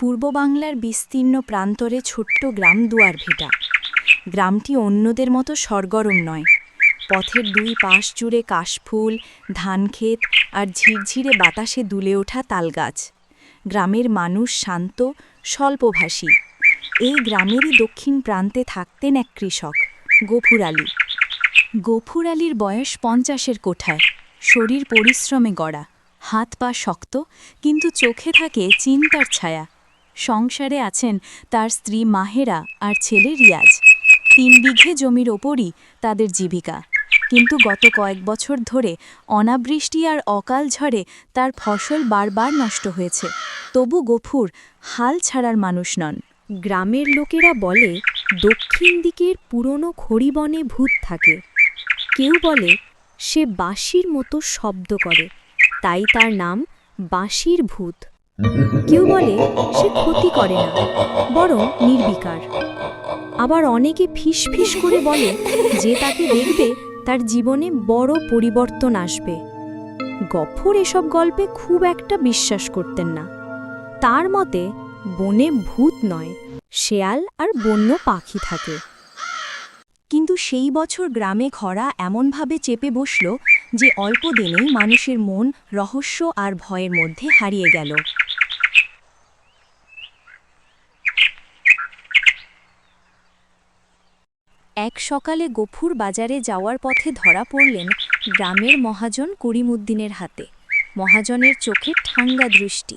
পূর্ব বাংলার বিস্তীর্ণ প্রান্তরে ছোট্ট গ্রাম দুয়ারভিটা গ্রামটি অন্যদের মতো সরগরম নয়। পথের দুই পাশ জুড়ে কাশফুল, ধানক্ষেত আর ঝিরঝিরে বাতাসে দুলে ওঠা তালগাছ। গ্রামের মানুষ শান্ত, স্বল্পভাষী। এই গ্রামেরই দক্ষিণ প্রান্তে থাকতেন এক কৃষক, গফুর আলী। গফুর আলীর বয়স পঞ্চাশের কোঠায়। শরীর পরিশ্রমে গড়া। হাত পা শক্ত, কিন্তু চোখে থাকে চিন্তার ছায়া। সংসারে আছেন তার স্ত্রী মাহেরা আর ছেলে রিয়াজ। তিন বিঘে জমির ওপরই তাদের জীবিকা। কিন্তু গত কয়েক বছর ধরে অনাবৃষ্টি আর অকাল ঝড়ে তার ফসল বারবার নষ্ট হয়েছে। তবু গফুর হাল ছাড়ার মানুষ নন। গ্রামের লোকেরা বলে, দক্ষিণ দিকের পুরনো খড়িবনে ভূত থাকে। কেউ বলে, সে বাঁশির মতো শব্দ করে। তাই তার নাম বাঁশির ভূত। কেউ বলে সে ক্ষতি করে না, বরং নির্বিকার। আবার অনেকে ফিস ফিস করে বলে যে তাকে দেখবে তার জীবনে বড় পরিবর্তন আসবে। গফর এসব গল্পে খুব একটা বিশ্বাস করতেন না। তার মতে, বনে ভূত নয়, শেয়াল আর বন্য পাখি থাকে। কিন্তু সেই বছর গ্রামে খরা এমনভাবে চেপে বসল যে অল্প দিনেই মানুষের মন রহস্য আর ভয়ের মধ্যে হারিয়ে গেল। এক সকালে গফুর বাজারে যাওয়ার পথে ধরা পড়লেন গ্রামের মহাজন করিমুদ্দিনের হাতে। মহাজনের চোখে ঠাঙ্গা দৃষ্টি।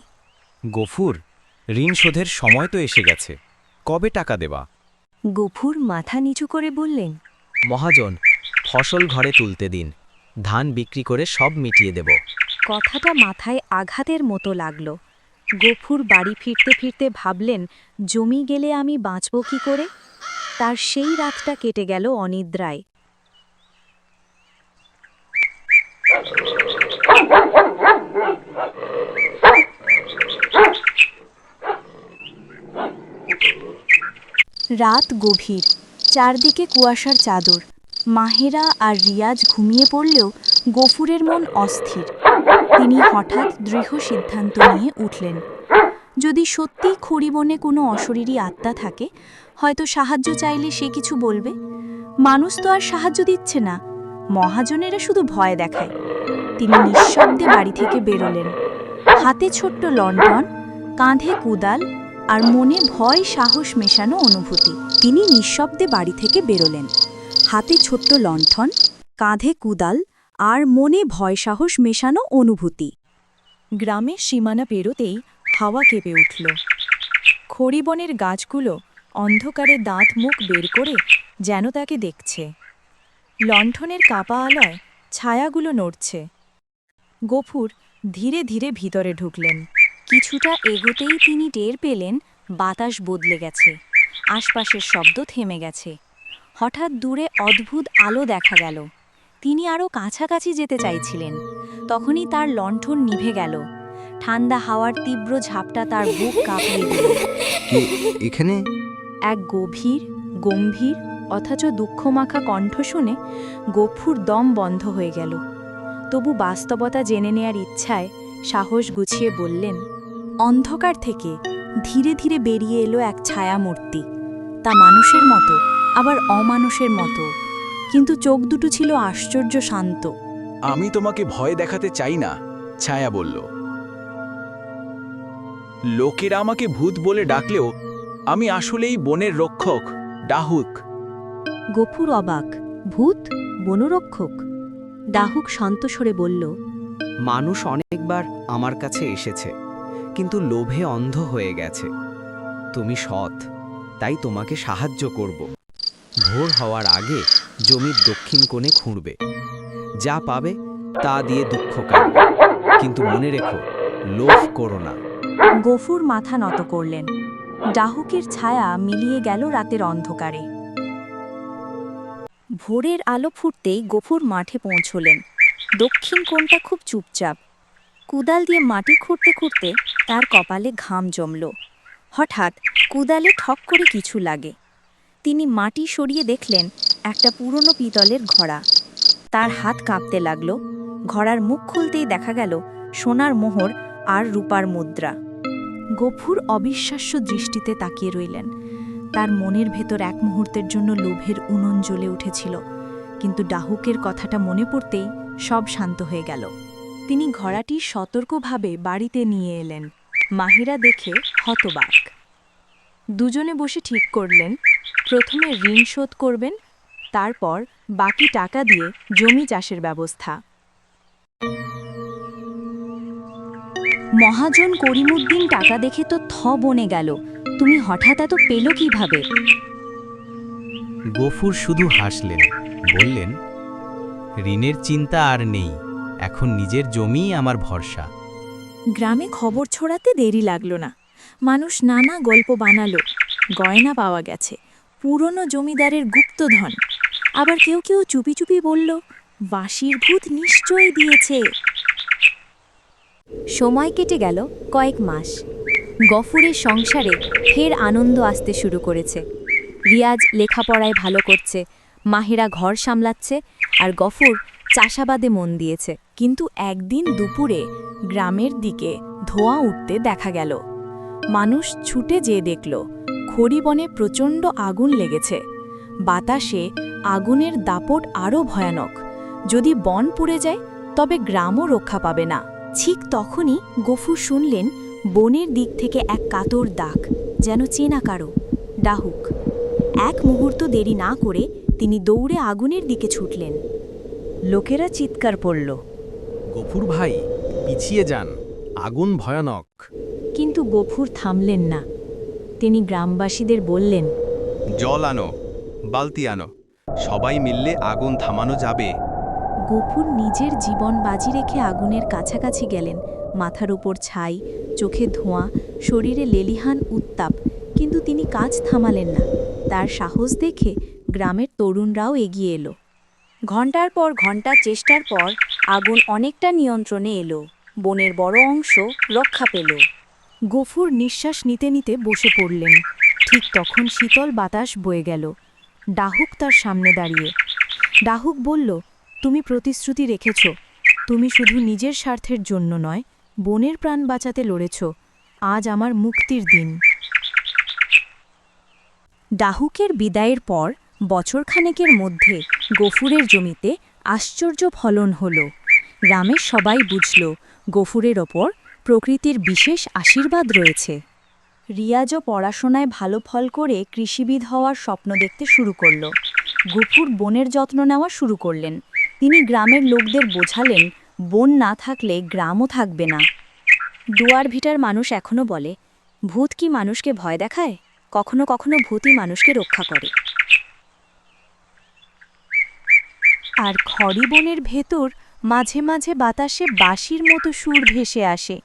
গফুর ঋণ শোধের সময় তো এসে গেছে। কবে টাকা দেবা? গফুর মাথা নিচু করে বললেন মহাজন ফসল ঘরে তুলতে দিন। ধান বিক্রি করে সব মিটিয়ে দেব। কথাটা মাথায় আঘাতের মতো লাগল। গফুর বাড়ি ফিরতে ফিরতে ভাবলেন জমি গেলে আমি বাঁচব কি করে? তার সেই রাতটা কেটে গেল অনিদ্রায়। রাত গভীর, চারদিকে কুয়াশার চাদর। মাহেরা আর রিয়াজ ঘুমিয়ে পড়লেও গফুরের মন অস্থির। তিনি হঠাৎ দৃঢ় সিদ্ধান্ত নিয়ে উঠলেন, যদি সত্যিই খড়িবনে কোনো অশরীরী আত্মা থাকে হয়তো সাহায্য চাইলে সে কিছু বলবে? মানুষ তো আর সাহায্য দিচ্ছে না। মহাজনেরা শুধু ভয় দেখায়। তিনি নিঃশব্দে বাড়ি থেকে বেরোলেন। হাতে ছোট্ট লণ্ঠন, কাঁধে কুদাল আর মনে ভয় সাহস মেশানো অনুভূতি। তিনি নিঃশব্দে বাড়ি থেকে বেরোলেন। হাতে ছোট্ট লণ্ঠন, কাঁধে কুদাল আর মনে ভয় সাহস মেশানো অনুভূতি। গ্রামের সীমানা পেরোতেই হাওয়া কেঁপে উঠল। খড়িবনের গাছগুলো অন্ধকারে দাঁত মুখ বের করে যেন তাকে দেখছে। লণ্ঠনের কাপা আলয় ছায়াগুলো নড়ছে। গফুর ধীরে ধীরে ভিতরে ঢুকলেন। কিছুটা এগোতেই তিনি টের পেলেন, বাতাস বদলে গেছে। আশপাশের শব্দ থেমে গেছে। হঠাৎ দূরে অদ্ভুত আলো দেখা গেল। তিনি আরও কাছাকাছি যেতে চাইছিলেন। তখনই তার লণ্ঠন নিভে গেল। ঠান্ডা হাওয়ার তীব্র ঝাপটা তার বুক কাঁপিয়ে দিল। এখানে? এক গভীর, গম্ভীর, অথচ দুঃখমাখা কণ্ঠ শুনে গফুর দম বন্ধ হয়ে গেল। তবু বাস্তবতা জেনে নেয়ার ইচ্ছায় সাহস গুছিয়ে বললেন, অন্ধকার থেকে ধীরে ধীরে বেরিয়ে এলো এক ছায়ামূর্তি। তা মানুষের মতো, আবার অমানুষের মতো। কিন্তু চোখ দুটো ছিল আশ্চর্য শান্ত। আমি তোমাকে ভয় দেখাতে চাই না, ছায়া বলল। লোকেরা আমাকে ভূত বলে ডাকলেও আমি আসলেই বনের রক্ষক ডাহুক। গফুর অবাক ভূত বনরক্ষক? ডাহুক শান্ত স্বরে বলল মানুষ অনেকবার আমার কাছে এসেছে কিন্তু লোভে অন্ধ হয়ে গেছে। তুমি সৎ তাই তোমাকে সাহায্য করব। ভোর হওয়ার আগে জমির দক্ষিণ কোণে খুঁড়বে। যা পাবে তা দিয়ে দুঃখ কাটবে। কিন্তু মনে রেখো লোভ করো না। গফুর মাথা নত করলেন। ডাহুকের ছায়া মিলিয়ে গেল রাতের অন্ধকারে। ভোরের আলো ফুটতেই গফুর মাঠে পৌঁছলেন। দক্ষিণ কোণটা খুব চুপচাপ। কুদাল দিয়ে মাটি খুঁড়তে খুঁড়তে তার কপালে ঘাম জমল। হঠাৎ কুদালে ঠক করে কিছু লাগে। তিনি মাটি সরিয়ে দেখলেন একটা পুরনো পিতলের ঘড়া। তার হাত কাঁপতে লাগল। ঘড়ার মুখ খুলতেই দেখা গেল সোনার মোহর আর রূপার মুদ্রা। গফুর অবিশ্বাস্য দৃষ্টিতে তাকিয়ে রইলেন। তার মনের ভেতর এক মুহূর্তের জন্য লোভের উনন জ্বলে উঠেছিল, কিন্তু ডাহুকের কথাটা মনে পড়তেই সব শান্ত হয়ে গেল। তিনি ঘোড়াটি সতর্কভাবে বাড়িতে নিয়ে এলেন। মাহিরা দেখে হতবাক। দুজনে বসে ঠিক করলেন, প্রথমে ঋণ শোধ করবেন, তারপর বাকি টাকা দিয়ে জমি চাষের ব্যবস্থা। মহাজন করিমুদ্দিন টাকা দেখে তো থ বনে গেল। তুমি হঠাৎ এত পেল কীভাবে? গফুর শুধু হাসলেন বললেন ঋণের চিন্তা আর নেই এখন নিজের জমিই আমার ভরসা। গ্রামে খবর ছড়াতে দেরি লাগল না। মানুষ নানা গল্প বানালো গয়না পাওয়া গেছে পুরনো জমিদারের গুপ্তধন। আবার কেউ কেউ চুপি চুপি বলল বাঁশির ভূত নিশ্চয়ই দিয়েছে। সময় কেটে গেল কয়েক মাস। গফুরের সংসারে ফের আনন্দ আসতে শুরু করেছে। রিয়াজ লেখাপড়ায় ভালো করছে, মাহিরা ঘর সামলাচ্ছে আর গফুর চাষাবাদে মন দিয়েছে। কিন্তু একদিন দুপুরে গ্রামের দিকে ধোঁয়া উঠতে দেখা গেল। মানুষ ছুটে যেয়ে দেখল, খড়িবনে প্রচণ্ড আগুন লেগেছে। বাতাসে আগুনের দাপট আরও ভয়ানক। যদি বন পুড়ে যায়, তবে গ্রামও রক্ষা পাবে না। ঠিক তখনই গফুর শুনলেন বনের দিক থেকে এক কাতর দাগ যেন চেনা কারও ডাহুক। এক মুহূর্ত দেরি না করে তিনি দৌড়ে আগুনের দিকে ছুটলেন। লোকেরা চিৎকার পড়ল গফুর ভাই পিছিয়ে যান আগুন ভয়ানক। কিন্তু গফুর থামলেন না। তিনি গ্রামবাসীদের বললেন জল আনো বালতি আনো সবাই মিললে আগুন থামানো যাবে। গফুর নিজের জীবন বাজি রেখে আগুনের কাছাকাছি গেলেন। মাথার উপর ছাই, চোখে ধোঁয়া, শরীরে লেলিহান উত্তাপ, কিন্তু তিনি কাজ থামালেন না। তার সাহস দেখে গ্রামের তরুণরাও এগিয়ে এলো। ঘণ্টার পর ঘণ্টা চেষ্টার পর আগুন অনেকটা নিয়ন্ত্রণে এলো। বনের বড় অংশ রক্ষা পেল। গফুর নিঃশ্বাস নিতে নিতে বসে পড়লেন। ঠিক তখন শীতল বাতাস বয়ে গেল। ডাহুক তার সামনে দাঁড়িয়ে। ডাহুক বলল তুমি প্রতিশ্রুতি রেখেছ। তুমি শুধু নিজের স্বার্থের জন্য নয়, বনের প্রাণ বাঁচাতে লড়েছ। আজ আমার মুক্তির দিন। ডাহুকের বিদায়ের পর বছরখানেকের মধ্যে গফুরের জমিতে আশ্চর্য ফলন হল। গ্রামের সবাই বুঝল, গফুরের ওপর প্রকৃতির বিশেষ আশীর্বাদ রয়েছে। রিয়াজও পড়াশোনায় ভালো ফল করে কৃষিবিদ হওয়ার স্বপ্ন দেখতে শুরু করল। গফুর বনের যত্ন নেওয়া শুরু করলেন। তিনি গ্রামের লোকদের বোঝালেন, বন না থাকলে গ্রামও থাকবে না। দুয়ার ভিটার মানুষ এখনও বলে, ভূত কি মানুষকে ভয় দেখায়? কখনো কখনো ভূতই মানুষকে রক্ষা করে। আর খড়ি বনের ভেতর মাঝে মাঝে বাতাসে বাঁশির মতো সুর ভেসে আসে।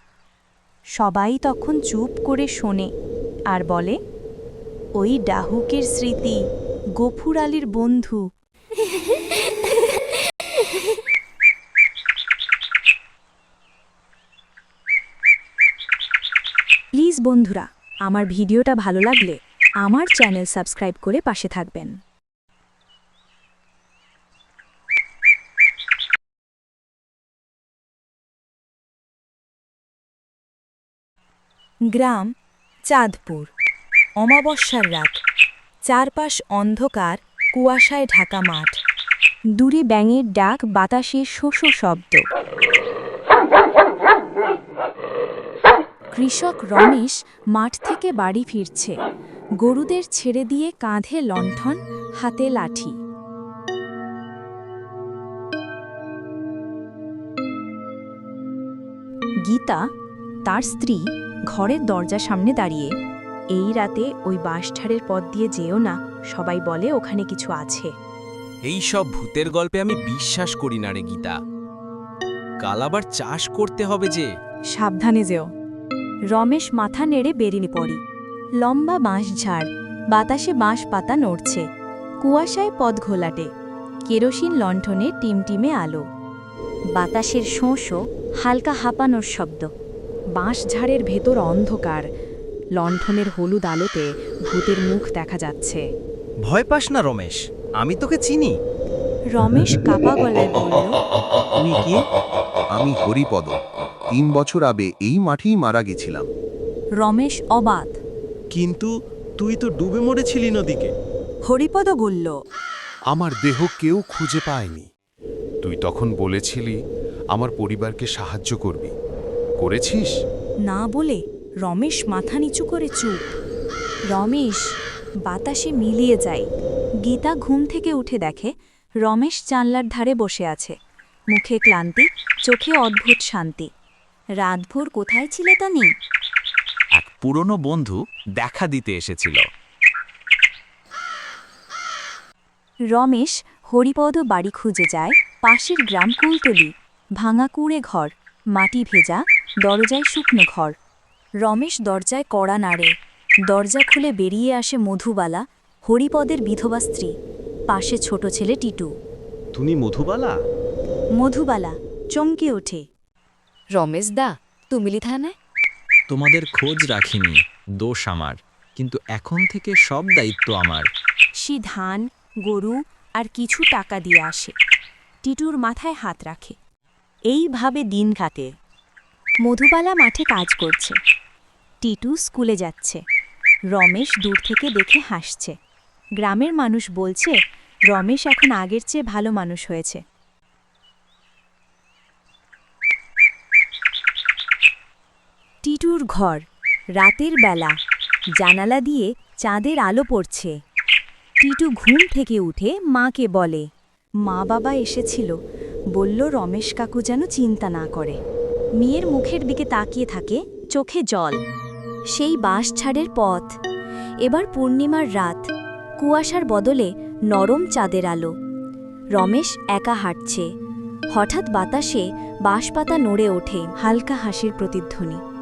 সবাই তখন চুপ করে শোনে আর বলে, ওই ডাহুকের স্মৃতি, গফুর আলীর বন্ধু। বন্ধুরা, আমার ভিডিওটা ভালো লাগলে আমার চ্যানেল সাবস্ক্রাইব করে পাশে থাকবেন। গ্রাম, চাঁদপুর, অমাবস্যার রাত, চারপাশ অন্ধকার, কুয়াশায় ঢাকা মাঠ। দূরে ব্যাঙের ডাক বাতাসে শোষ শব্দ। কৃষক রমেশ মাঠ থেকে বাড়ি ফিরছে। গরুদের ছেড়ে দিয়ে কাঁধে লণ্ঠন হাতে লাঠি। গীতা তার স্ত্রী ঘরের দরজা সামনে দাঁড়িয়ে এই রাতে ওই বাঁশঝাড়ের পথ দিয়ে যেও না সবাই বলে ওখানে কিছু আছে। এই সব ভূতের গল্পে আমি বিশ্বাস করি না রে গীতা। কাল আবার চাষ করতে হবে যে। সাবধানে যেও। রমেশ মাথা নেড়ে বেরিয়ে পড়ি। লম্বা বাঁশ ঝাড় বাতাসে বাঁশ পাতা নড়ছে। কুয়াশায় পথ ঘোলাটে কেরোসিন লণ্ঠনে টিমটিমে আলো। বাতাসের শোঁশো হালকা হাঁপানোর শব্দ। বাঁশ ঝাড়ের ভেতর অন্ধকার। লণ্ঠনের হলুদ আলোতে ভূতের মুখ দেখা যাচ্ছে। ভয় পাস না রমেশ আমি তোকে চিনি। রমেশ কাপা গলায় বলল তুই কি? আমি হরিপদ। তিন বছর আগে এই মাঠেই মারা গেছিলাম। রমেশ অবাধ। কিন্তু তুই তো ডুবে মরেছিলি নদীকে। হরিপদ বলল আমার দেহ কেউ খুঁজে পায়নি। তুই তখন বলেছিলি আমার পরিবারকে সাহায্য করবি। করেছিস? না বলে রমেশ মাথা নিচু করে চুপ। রমেশ বাতাসে মিলিয়ে যায়। গীতা ঘুম থেকে উঠে দেখে রমেশ জানলার ধারে বসে আছে। মুখে ক্লান্তি চোখে অদ্ভুত শান্তি। রাতভোর কোথায় ছিলে তা নেই এক পুরনো বন্ধু দেখা দিতে এসেছিল। রমেশ হরিপদ বাড়ি খুঁজে যায় পাশের গ্রাম কুলতলি ভাঙা কুঁড়ে ঘর মাটি ভেজা দরজায় শুকনো ঘর। রমেশ দরজায় কড়া নাড়ে দরজা খুলে বেরিয়ে আসে মধুবালা হরিপদের বিধবা স্ত্রী পাশে ছোট ছেলে টিটু। তুমি মধুবালা? মধুবালা চমকে ওঠে। রমেশ দা তুমি থানায়? তোমাদের খোঁজ রাখিনি দোষ আমার কিন্তু এখন থেকে সব দায়িত্ব আমার। সে ধান গরু আর কিছু টাকা দিয়ে আসে। টিটুর মাথায় হাত রাখে। এইভাবে দিন কাটে। মধুবালা মাঠে কাজ করছে। টিটু স্কুলে যাচ্ছে। রমেশ দূর থেকে দেখে হাসছে। গ্রামের মানুষ বলছে রমেশ এখন আগের চেয়ে ভালো মানুষ হয়েছে। টিটুর ঘর। রাতের বেলা জানালা দিয়ে চাঁদের আলো পড়ছে। টিটু ঘুম থেকে উঠে মাকে বলে, মা বাবা এসেছিল। বলল, রমেশ কাকু যেন চিন্তা না করে। মেয়ের মুখের দিকে তাকিয়ে থাকে চোখে জল। সেই বাঁশ ছাড়ের পথ। এবার পূর্ণিমার রাত। কুয়াশার বদলে নরম চাঁদের আলো। রমেশ একা হাঁটছে। হঠাৎ বাতাসে বাঁশপাতা নড়ে ওঠে হালকা হাসির প্রতিধ্বনি।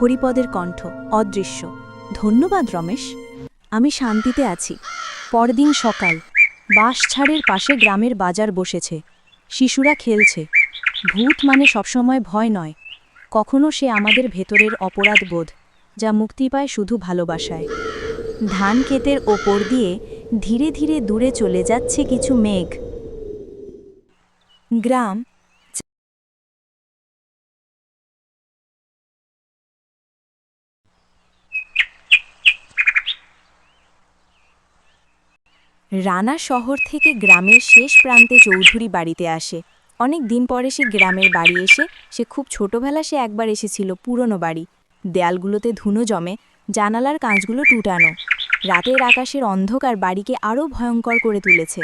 হরিপদের কণ্ঠ অদৃশ্য। ধন্যবাদ, রমেশ। আমি শান্তিতে আছি। পরদিন সকাল। বাঁশছাড়ের পাশে গ্রামের বাজার বসেছে। শিশুরা খেলছে। ভূত মানে সবসময় ভয় নয়। কখনো সে আমাদের ভেতরের অপরাধ বোধ, যা মুক্তি পায় শুধু ভালোবাসায়। ধান ক্ষেতের ওপর দিয়ে ধীরে ধীরে দূরে চলে যাচ্ছে কিছু মেঘ। গ্রাম রানা শহর থেকে গ্রামের শেষ প্রান্তে চৌধুরী বাড়িতে আসে। অনেক দিন পরে সে গ্রামের বাড়ি এসে, সে খুব ছোটবেলা সে একবার এসেছিল পুরনো বাড়ি। দেয়ালগুলোতে ধুনো জমে, জানালার কাঁচগুলো টুটানো। রাতের আকাশের অন্ধকার বাড়িকে আরও ভয়ঙ্কর করে তুলেছে।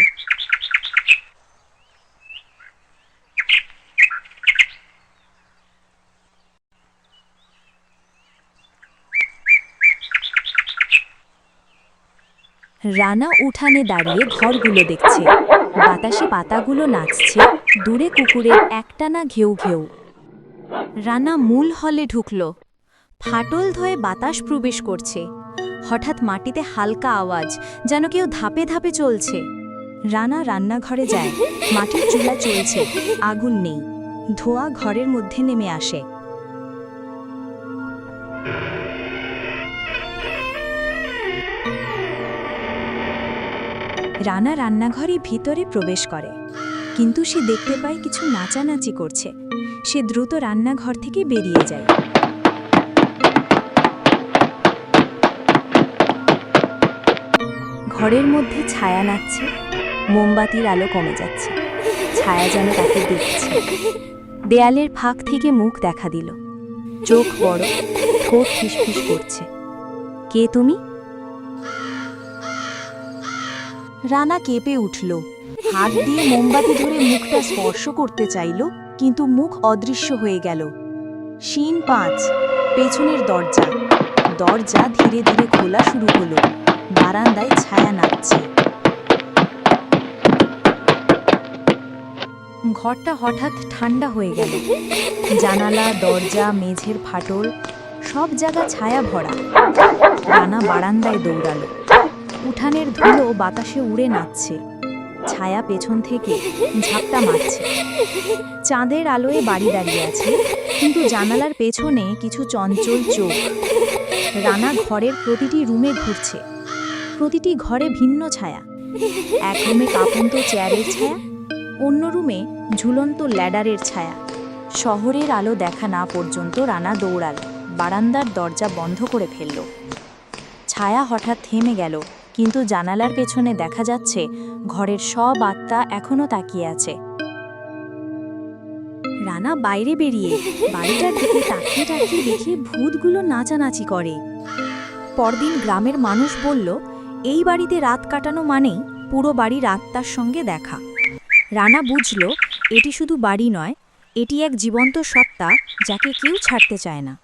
রানা উঠানে দাঁড়িয়ে ঘরগুলো দেখছে। বাতাসে পাতাগুলো নাচছে, দূরে কুকুরের একটানা ঘেউ ঘেউ। রানা মূল হলে ঢুকল। ফাটল ধয়ে বাতাস প্রবেশ করছে। হঠাৎ মাটিতে হালকা আওয়াজ, যেন কেউ ধাপে ধাপে চলছে। রানা রান্নাঘরে যায়। মাটির চুলা চলছে, আগুন নেই। ধোঁয়া ঘরের মধ্যে নেমে আসে। রানা রান্নাঘরে ভিতরে প্রবেশ করে। কিন্তু সে দেখতে পায় কিছু নাচানাচি করছে। সে দ্রুত রান্নাঘর থেকে বেরিয়ে যায়। ঘরের মধ্যে ছায়া নাচছে। মোমবাতির আলো কমে যাচ্ছে। ছায়া যেন তাকে দেখছে। দেয়ালের ফাঁক থেকে মুখ দেখা দিল। চোখ বড়, ঠোঁট ফিসফিস করছে। কে তুমি? রানা কেঁপে উঠল। হাত দিয়ে মোমবাতি ধরে মুখটা স্পর্শ করতে চাইল, কিন্তু মুখ অদৃশ্য হয়ে গেল। শিন পাঁচ, পেছনের দরজা। দরজা ধীরে ধীরে খোলা শুরু হলো। বারান্দায় ছায়া নাচছে। ঘরটা হঠাৎ ঠান্ডা হয়ে গেল। জানালা, দরজা, মেঝের ফাটল, সব জায়গা ছায়া ভরা। রানা বারান্দায় দৌড়ালো। উঠানের ধুলো বাতাসে উড়ে নাচছে। ছায়া পেছন থেকে ঝাপটা মারছে। চাঁদের আলোয় বাড়ি দাঁড়িয়ে আছে, কিন্তু জানালার পেছনে কিছু চঞ্চল চোখ। রানা ঘরের প্রতিটি রুমে ঘুরছে। প্রতিটি ঘরে ভিন্ন ছায়া। এক রুমে কাপন্ত চেয়ারের ছায়া, অন্য রুমে ঝুলন্ত ল্যাডারের ছায়া। শহরের আলো দেখা না পর্যন্ত রানা দৌড়াল, বারান্দার দরজা বন্ধ করে ফেলল। ছায়া হঠাৎ থেমে গেল। কিন্তু জানালার পেছনে দেখা যাচ্ছে ঘরের সব আত্মা এখনও তাকিয়ে আছে। রানা বাইরে বেরিয়ে বাড়িটার দিকে তাকিয়ে তাকিয়ে দেখে ভূতগুলো নাচানাচি করে। পরদিন গ্রামের মানুষ বলল, এই বাড়িতে রাত কাটানো মানেই পুরো বাড়ির আত্মার সঙ্গে দেখা। রানা বুঝল, এটি শুধু বাড়ি নয়, এটি এক জীবন্ত সত্তা যাকে কেউ ছাড়তে চায় না।